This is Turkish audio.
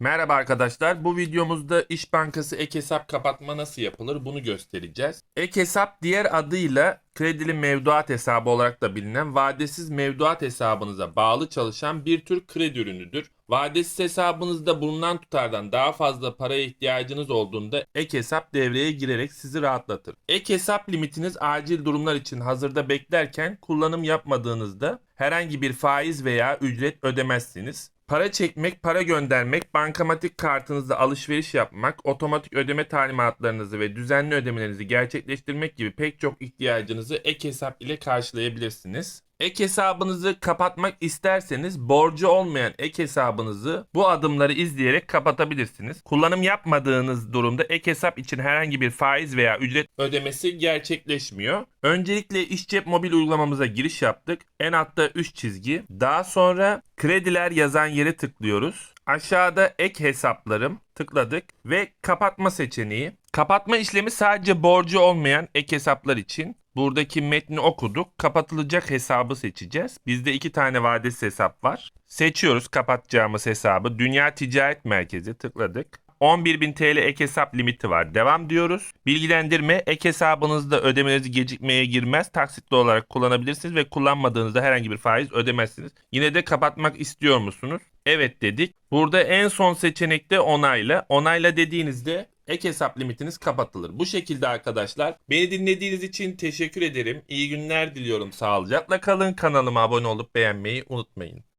Merhaba arkadaşlar. Bu videomuzda İş Bankası ek hesap kapatma nasıl yapılır bunu göstereceğiz. Ek hesap diğer adıyla kredili mevduat hesabı olarak da bilinen vadesiz mevduat hesabınıza bağlı çalışan bir tür kredi ürünüdür. Vadesiz hesabınızda bulunan tutardan daha fazla paraya ihtiyacınız olduğunda ek hesap devreye girerek sizi rahatlatır. Ek hesap limitiniz acil durumlar için hazırda beklerken kullanım yapmadığınızda herhangi bir faiz veya ücret ödemezsiniz. Para çekmek, para göndermek, bankamatik kartınızda alışveriş yapmak, otomatik ödeme talimatlarınızı ve düzenli ödemelerinizi gerçekleştirmek gibi pek çok ihtiyacınızı ek hesap ile karşılayabilirsiniz. Ek hesabınızı kapatmak isterseniz borcu olmayan ek hesabınızı bu adımları izleyerek kapatabilirsiniz. Kullanım yapmadığınız durumda ek hesap için herhangi bir faiz veya ücret ödemesi gerçekleşmiyor. Öncelikle iş cep mobil uygulamamıza giriş yaptık. En altta 3 çizgi. Daha sonra krediler yazan yere tıklıyoruz. Aşağıda ek hesaplarım tıkladık ve kapatma seçeneği. Kapatma işlemi sadece borcu olmayan ek hesaplar için. Buradaki metni okuduk. Kapatılacak hesabı seçeceğiz. Bizde iki tane vadesiz hesap var. Seçiyoruz kapatacağımız hesabı. Dünya Ticaret Merkezi tıkladık. 11.000 TL ek hesap limiti var. Devam diyoruz. Bilgilendirme ek hesabınızda ödemeleriniz gecikmeye girmez. Taksitli olarak kullanabilirsiniz ve kullanmadığınızda herhangi bir faiz ödemezsiniz. Yine de kapatmak istiyor musunuz? Evet dedik. Burada en son seçenekte onayla. Onayla dediğinizde ek hesap limitiniz kapatılır. Bu şekilde arkadaşlar. Beni dinlediğiniz için teşekkür ederim. İyi günler diliyorum. Sağlıcakla kalın. Kanalıma abone olup beğenmeyi unutmayın.